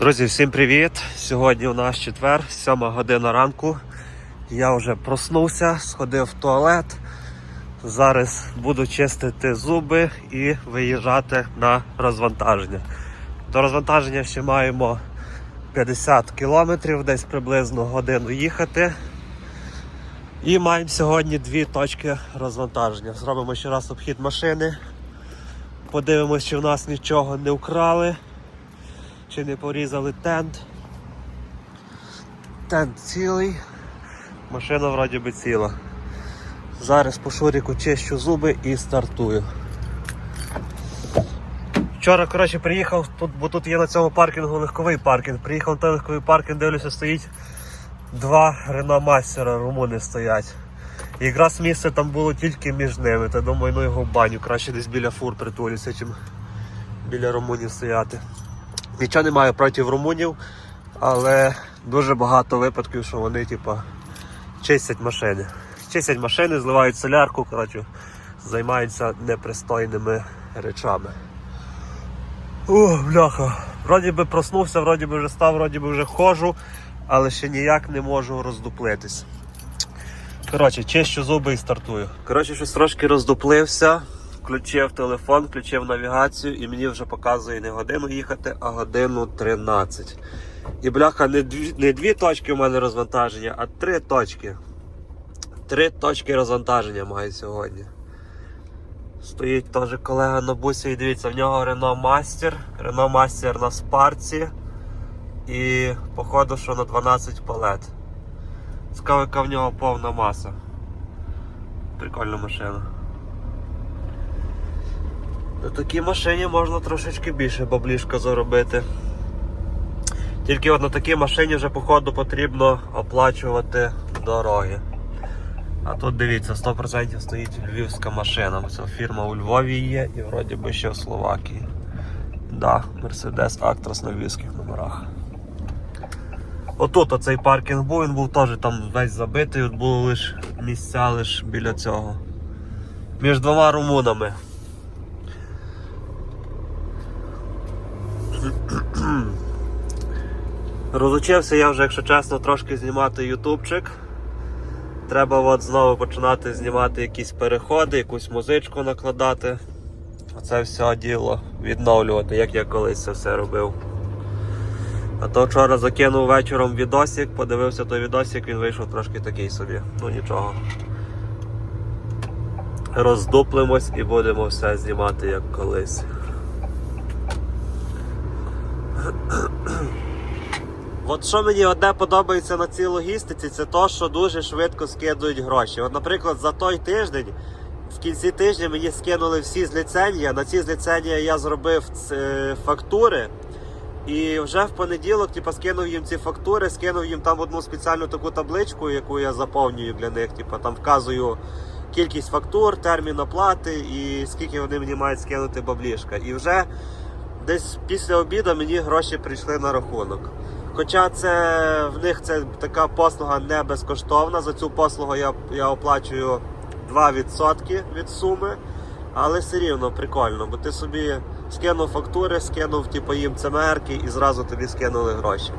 Друзі, всім привіт! Сьогодні у нас четвер, 7 година ранку. Я вже проснувся, сходив в туалет. Зараз буду чистити зуби і виїжджати на розвантаження. До розвантаження ще маємо 50 кілометрів, десь приблизно годину їхати. І маємо сьогодні дві точки розвантаження. Зробимо ще раз обхід машини. Подивимось, чи в нас нічого не вкрали, чи не порізали тент. Тент цілий, машина вроді би ціла. Зараз по шуріку чищу зуби і стартую. Вчора, коротше, приїхав, тут, бо тут є на цьому паркінгу легковий паркінг. Приїхав на той легковий паркінг, дивлюся, стоїть два Рено Мастера, румуни стоять. І якраз місце там було тільки між ними. Та думаю, ну його баню, краще десь біля фур притулюся, чим біля румунів стояти. Нічого не маю проти румунів, але дуже багато випадків, що вони типа, чистять машини. Чистять машини, зливають солярку, коротше, займаються непристойними речами. О, бляха. Вроді би проснувся, вроді би вже став, вроді би вже ходжу, але ще ніяк не можу роздуплитись. Коротше, чищу зуби і стартую. Коротше, щось трошки роздуплився, включив телефон, включив навігацію і мені вже показує не годину їхати, а годину 13. І бляха, не дві, не дві точки у мене розвантаження, а три точки. Три точки розвантаження маю сьогодні. Стоїть теж колега на бусі і дивіться, в нього Renault Master. Renault Master на спарці. І походу, що на 12 палет. Цікаво, в нього повна маса. Прикольна машина. На такій машині можна трошечки більше баблішка заробити. Тільки от на такій машині вже походу потрібно оплачувати дороги. А тут дивіться, 100% стоїть львівська машина. Це фірма у Львові є і вроді би ще в Словакії. Да, Mercedes Actros на львівських номерах. Отут оцей паркінг був, він був теж там весь забитий, от було лише місця лише біля цього. Між двома румунами. Розучився я вже, якщо чесно, трошки знімати ютубчик. Треба от знову починати знімати якісь переходи, якусь музичку накладати. Оце все діло відновлювати, як я колись це все робив. А то вчора закинув вечором відосик, подивився той відосик, він вийшов трошки такий собі. Ну нічого. Роздуплимось і будемо все знімати як колись. От що мені одне подобається на цій логістиці, це то, що дуже швидко скидують гроші. От, наприклад, за той тиждень, в кінці тижня мені скинули всі зліцензії. На ці зліцензії я зробив ц- фактури. І вже в понеділок типу, скинув їм ці фактури, скинув їм там одну спеціальну таку табличку, яку я заповнюю для них. Типу, там вказую кількість фактур, термін оплати і скільки вони мені мають скинути баблішка. І вже десь після обіду мені гроші прийшли на рахунок. Хоча це в них це така послуга не безкоштовна. За цю послугу я, я оплачую 2% від суми. Але все рівно прикольно, бо ти собі скинув фактури, скинув типу, їм цемерки і зразу тобі скинули гроші.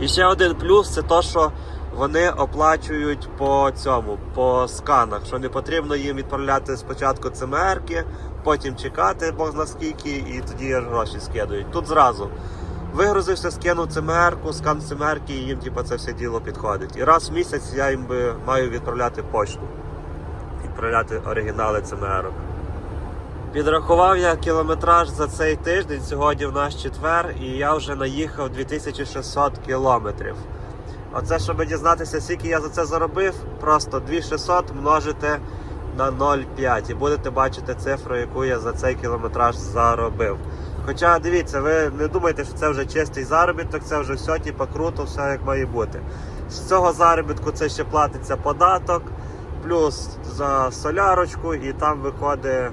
І ще один плюс це то, що вони оплачують по цьому, по сканах, що не потрібно їм відправляти спочатку цемерки, потім чекати Бог зна скільки, і тоді гроші скидують. Тут зразу. Вигрузився, скинув цемерку, скан цемерки, і їм типу, це все діло підходить. І раз в місяць я їм би маю відправляти почту відправляти оригінали ЦМР. Підрахував я кілометраж за цей тиждень, сьогодні в нас четвер, і я вже наїхав 2600 кілометрів. Оце, щоб дізнатися, скільки я за це заробив, просто 2600 множите на 0,5 і будете бачити цифру, яку я за цей кілометраж заробив. Хоча дивіться, ви не думайте, що це вже чистий заробіток, це вже все, типу, круто, все як має бути. З цього заробітку це ще платиться податок, плюс за солярочку, і там виходить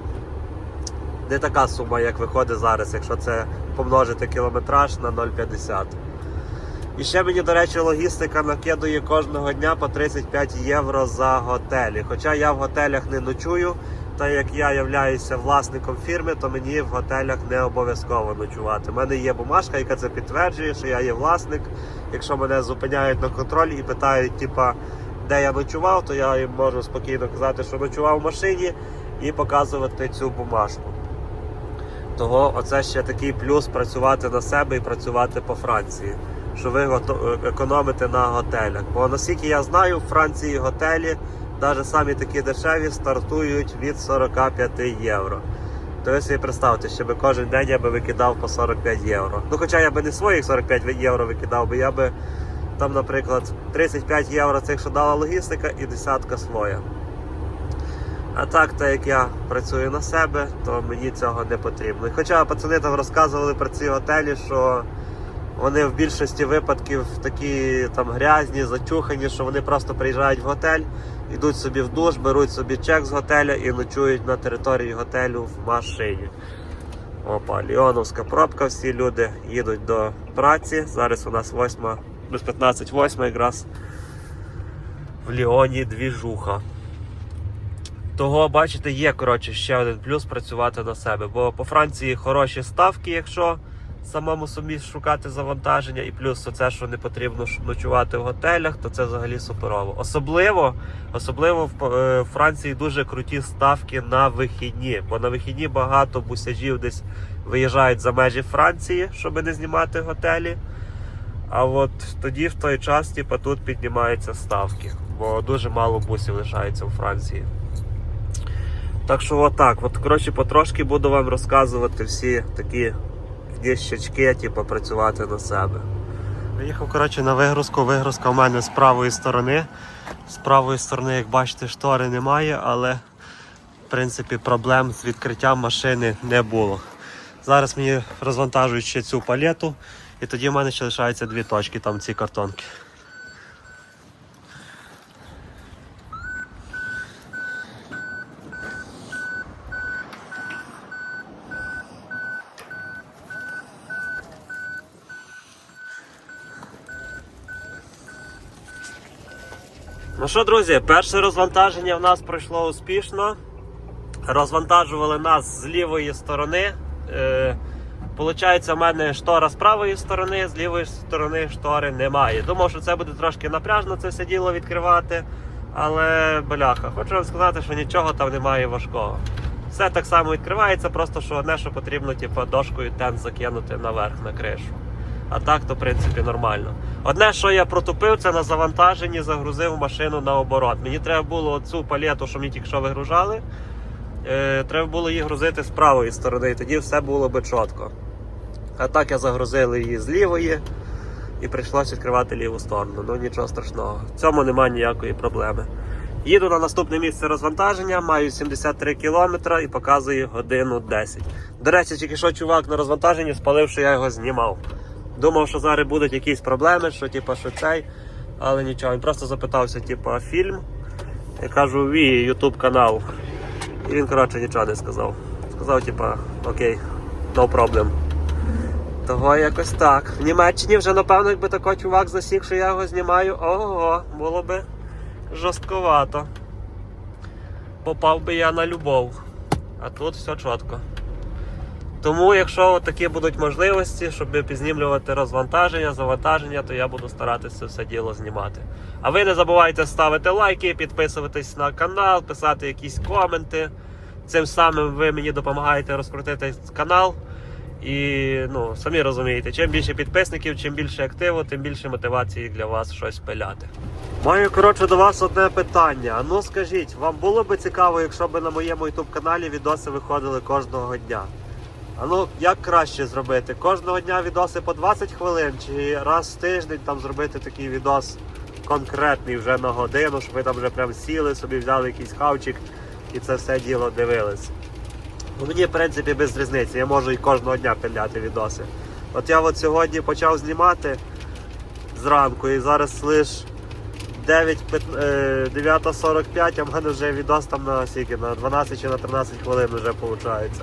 не така сума, як виходить зараз, якщо це помножити кілометраж на 0,50. І ще мені, до речі, логістика накидує кожного дня по 35 євро за готелі. Хоча я в готелях не ночую, так як я являюся власником фірми, то мені в готелях не обов'язково ночувати. У мене є бумажка, яка це підтверджує, що я є власник. Якщо мене зупиняють на контролі і питають, типа, де я ночував, то я їм можу спокійно казати, що ночував в машині і показувати цю бумажку. Того оце ще такий плюс працювати на себе і працювати по Франції, що ви економите на готелях. Бо наскільки я знаю, в Франції готелі, навіть самі такі дешеві, стартують від 45 євро. То собі представте, що би кожен день я би викидав по 45 євро. Ну хоча я би не своїх 45 євро викидав, бо я би там, наприклад, 35 євро цих, що дала логістика, і десятка своя. А так, так як я працюю на себе, то мені цього не потрібно. Хоча пацани там розказували про ці готелі, що вони в більшості випадків такі там грязні, зачухані, що вони просто приїжджають в готель, йдуть собі в душ, беруть собі чек з готеля і ночують на території готелю в машині. Опа, Ліоновська пробка, всі люди їдуть до праці. Зараз у нас 8, без 15 8 якраз в Ліоні двіжуха. Того, бачите, є коротше ще один плюс працювати на себе. Бо по Франції хороші ставки, якщо самому собі шукати завантаження, і плюс це, що не потрібно ночувати в готелях, то це взагалі суперово. Особливо, особливо в е, в Франції дуже круті ставки на вихідні, бо на вихідні багато бусяжів десь виїжджають за межі Франції, щоб не знімати готелі. А от тоді в той час, типу, тут піднімаються ставки, бо дуже мало бусів лишається у Франції. Так що отак, от коротше, потрошки буду вам розказувати всі такі діщачки, типу, працювати на себе. Виїхав, коротше, на вигрузку. Вигрузка в мене з правої сторони. З правої сторони, як бачите, штори немає, але в принципі проблем з відкриттям машини не було. Зараз мені розвантажують ще цю палету, і тоді в мене ще лишаються дві точки, там ці картонки. Ну що, друзі, перше розвантаження в нас пройшло успішно. Розвантажували нас з лівої сторони. Е, Получається, в мене штора з правої сторони, з лівої сторони штори немає. Думав, що це буде трошки напряжно це все діло відкривати. Але бляха, хочу вам сказати, що нічого там немає важкого. Все так само відкривається, просто що одне, що потрібно, типу, дошкою тент закинути наверх на кришу. А так, то в принципі нормально. Одне, що я протупив, це на завантаженні загрузив машину наоборот. Мені треба було цю палету, що мені тільки що вигружали, е, треба було її грузити з правої сторони, і тоді все було би чітко. А так я загрузив її з лівої і прийшлося відкривати ліву сторону. Ну нічого страшного. В цьому немає ніякої проблеми. Їду на наступне місце розвантаження, маю 73 км і показую годину 10. До речі, тільки що чувак на розвантаженні спалив, що я його знімав. Думав, що зараз будуть якісь проблеми, що типу, що цей, але нічого. Він просто запитався, типу, фільм. Я кажу, ві, ютуб канал. І він, коротше, нічого не сказав. Сказав, типу, окей, no problem. Того якось так. В Німеччині вже, напевно, якби такий чувак засік, що я його знімаю, ого, було би жорстковато. Попав би я на любов. А тут все чітко. Тому, якщо такі будуть можливості, щоб підзнімлювати розвантаження, завантаження, то я буду старатися все діло знімати. А ви не забувайте ставити лайки, підписуватись на канал, писати якісь коменти. Цим самим ви мені допомагаєте розкрутити канал. І ну, самі розумієте, чим більше підписників, чим більше активу, тим більше мотивації для вас щось пиляти. Маю коротше до вас одне питання. Ну скажіть, вам було би цікаво, якщо б на моєму YouTube каналі відоси виходили кожного дня? А ну як краще зробити? Кожного дня відоси по 20 хвилин, чи раз в тиждень там зробити такий відос конкретний вже на годину, щоб ви там вже прям сіли, собі взяли якийсь хавчик і це все діло дивились. Мені, в принципі, без різниці, я можу і кожного дня пиляти відоси. От я от сьогодні почав знімати зранку і зараз лиш 9, пят- е, 9.45, а в мене вже відос там на скільки, на 12 чи на 13 хвилин вже виходить.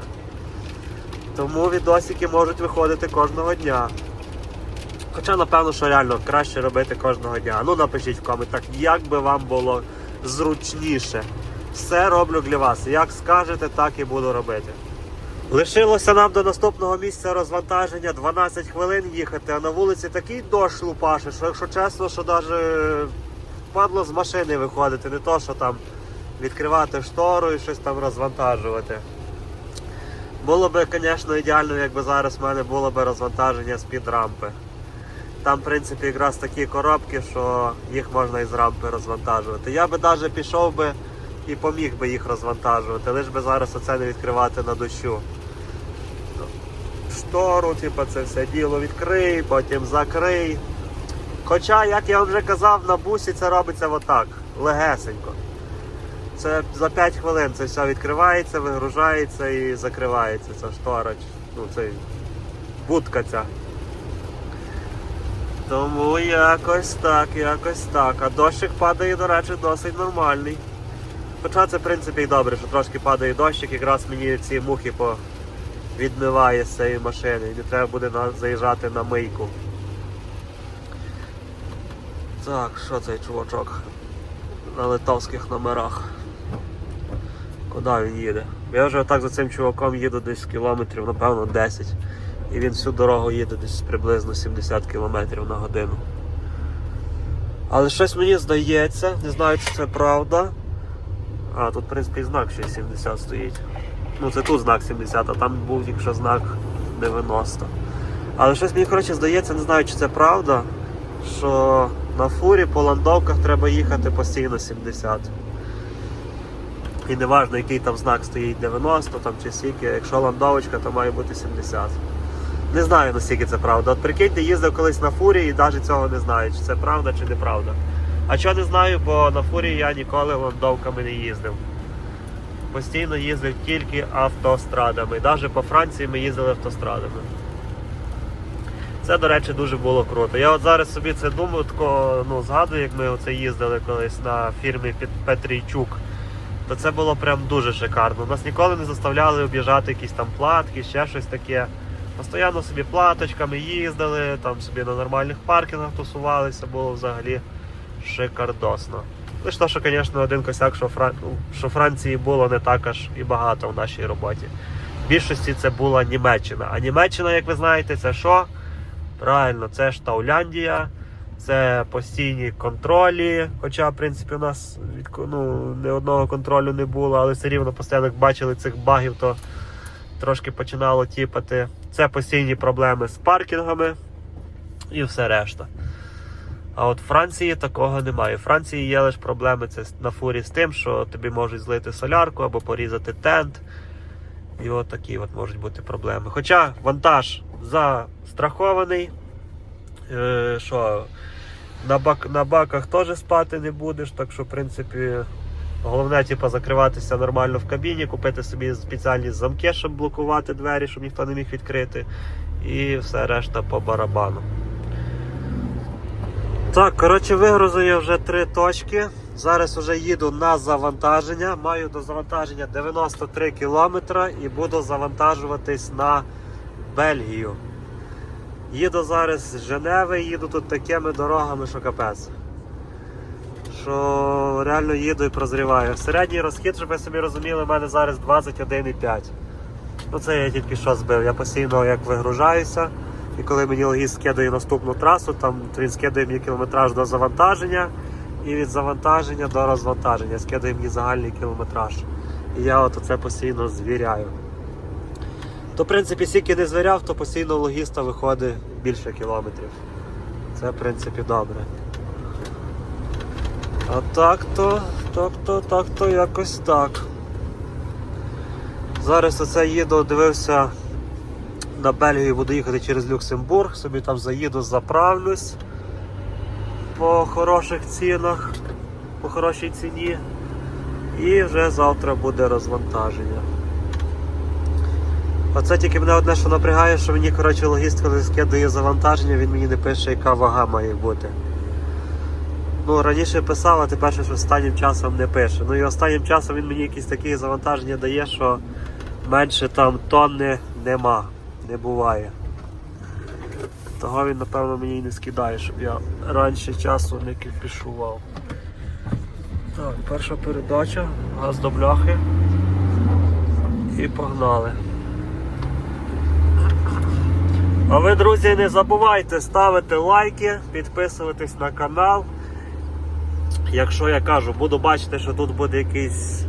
Тому відосики можуть виходити кожного дня. Хоча, напевно, що реально краще робити кожного дня. Ну напишіть в коментах, як би вам було зручніше. Все роблю для вас. Як скажете, так і буду робити. Лишилося нам до наступного місця розвантаження 12 хвилин їхати, а на вулиці такий дощ лупаше, що якщо чесно, що навіть падло з машини виходити, не то, що там відкривати штору і щось там розвантажувати. Було би, звісно, ідеально, якби зараз в мене було б розвантаження з-під рампи. Там, в принципі, якраз такі коробки, що їх можна із рампи розвантажувати. Я би навіть пішов би і поміг би їх розвантажувати, лиш би зараз оце не відкривати на дощу. Штору, типу, це все діло відкрий, потім закрий. Хоча, як я вже казав, на бусі це робиться отак, легесенько. Це за 5 хвилин це все відкривається, вигружається і закривається ця штора. Ну, це будка ця. Тому якось так, якось так. А дощик падає, до речі, досить нормальний. Хоча це в принципі і добре, що трошки падає дощик, якраз мені ці мухи по... відмиває з цієї машини. І не треба буде на... заїжджати на мийку. Так, що цей чувачок? На литовських номерах. Куди він їде? Я вже так за цим чуваком їду десь кілометрів, напевно, 10. І він всю дорогу їде десь приблизно 70 км на годину. Але щось мені здається, не знаю, чи це правда. А, тут, в принципі, знак ще 70 стоїть. Ну, це тут знак 70, а там був якщо знак 90. Але щось мені коротше здається, не знаю, чи це правда, що на фурі по ландовках треба їхати постійно 70. І не важливо, який там знак стоїть 90 там, чи скільки, якщо ландовочка, то має бути 70. Не знаю наскільки це правда. От прикиньте, їздив колись на фурі і навіть цього не знаю, чи це правда, чи неправда. А чого не знаю, бо на фурі я ніколи ландовками не їздив. Постійно їздив тільки автострадами. Навіть по Франції ми їздили автострадами. Це, до речі, дуже було круто. Я от зараз собі це думаю, тако, ну, згадую, як ми оце їздили колись на фірмі Петрійчук. То це було прям дуже шикарно. Нас ніколи не заставляли об'їжджати якісь там платки, ще щось таке. Постоянно собі платочками їздили, там собі на нормальних паркінгах тусувалися, було взагалі шикардосно. Лише те, що, звісно, один косяк, що, Фран... що Франції було не так аж і багато в нашій роботі. В більшості це була Німеччина. А Німеччина, як ви знаєте, це що? Правильно, це ж Тауляндія, це постійні контролі. Хоча, в принципі, у нас від ну, ні одного контролю не було, але все рівно постійно як бачили цих багів, то трошки починало тіпати. Це постійні проблеми з паркінгами і все решта. А от в Франції такого немає. В Франції є лише проблеми це на фурі з тим, що тобі можуть злити солярку або порізати тент. І от такі от можуть бути проблеми. Хоча вантаж застрахований, е, що на, бак, на баках теж спати не будеш, так що, в принципі, головне типу, закриватися нормально в кабіні, купити собі спеціальні замки, щоб блокувати двері, щоб ніхто не міг відкрити. І все решта по барабану. Так, коротше, вигрузив я вже три точки. Зараз вже їду на завантаження. Маю до завантаження 93 кілометри і буду завантажуватись на Бельгію. Їду зараз з Женеви, їду тут такими дорогами, що капець. Що реально їду і прозріваю. Середній розхід, щоб ви собі розуміли, в мене зараз 21,5. Ну це я тільки що збив. Я постійно як вигружаюся. І коли мені логіст скидає наступну трасу, там він скидає мені кілометраж до завантаження і від завантаження до розвантаження. Скидає мені загальний кілометраж. І я от це постійно звіряю. То, в принципі, скільки не звіряв, то постійно логіста виходить більше кілометрів. Це, в принципі, добре. А так то, так то, так то якось так. Зараз оце їду, дивився на Бельгію, буду їхати через Люксембург, собі там заїду, заправлюсь по хороших цінах, по хорошій ціні. І вже завтра буде розвантаження. Оце тільки мене одне, що напрягає, що мені коротше, логіст, коли скидає завантаження, він мені не пише, яка вага має бути. Ну, раніше писав, а тепер щось останнім часом не пише. Ну і останнім часом він мені якісь такі завантаження дає, що менше там тонни нема, не буває. Того він, напевно, мені і не скидає, щоб я раніше часу не кіпішував. Так, перша передача, газ до бляхи. І погнали. А ви, друзі, не забувайте ставити лайки, підписуватись на канал. Якщо я кажу, буду бачити, що тут буде якийсь,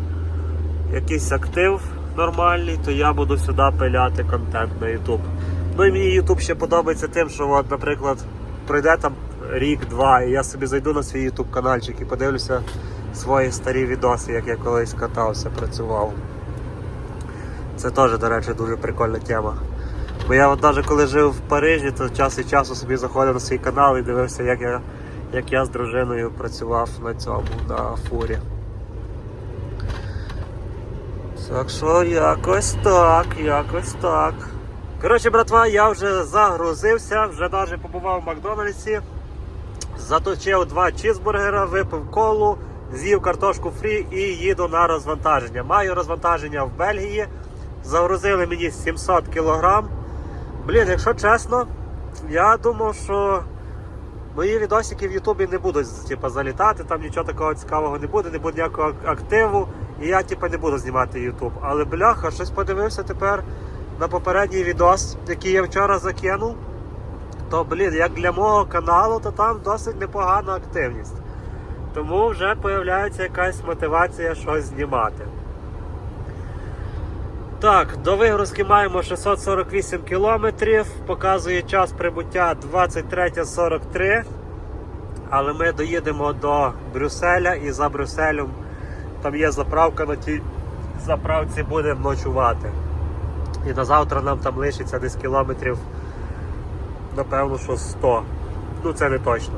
якийсь актив нормальний, то я буду сюди пиляти контент на YouTube. Ну і мені YouTube ще подобається тим, що, от, наприклад, пройде там рік-два, і я собі зайду на свій YouTube каналчик і подивлюся свої старі відоси, як я колись катався, працював. Це теж, до речі, дуже прикольна тема. Бо я от навіть коли жив в Парижі, то час від часу собі заходив на свій канал і дивився, як я, як я з дружиною працював на цьому, на фурі. Так що якось так, якось так. Коротше, братва, я вже загрузився, вже навіть побував в Макдональдсі, заточив два чізбургера, випив колу, з'їв картошку фрі і їду на розвантаження. Маю розвантаження в Бельгії. Загрузили мені 700 кілограм. Блін, якщо чесно, я думав, що мої відосики в Ютубі не будуть типу, залітати, там нічого такого цікавого не буде, не буде ніякого активу, і я типу, не буду знімати Ютуб. Але бляха, щось подивився тепер на попередній відос, який я вчора закинув. То, блін, як для мого каналу, то там досить непогана активність. Тому вже з'являється якась мотивація щось знімати. Так, до вигрузки маємо 648 кілометрів, показує час прибуття 23.43. Але ми доїдемо до Брюсселя і за Брюсселем там є заправка, на тій заправці будемо ночувати. І на завтра нам там лишиться десь кілометрів, напевно, що 100. Ну це не точно.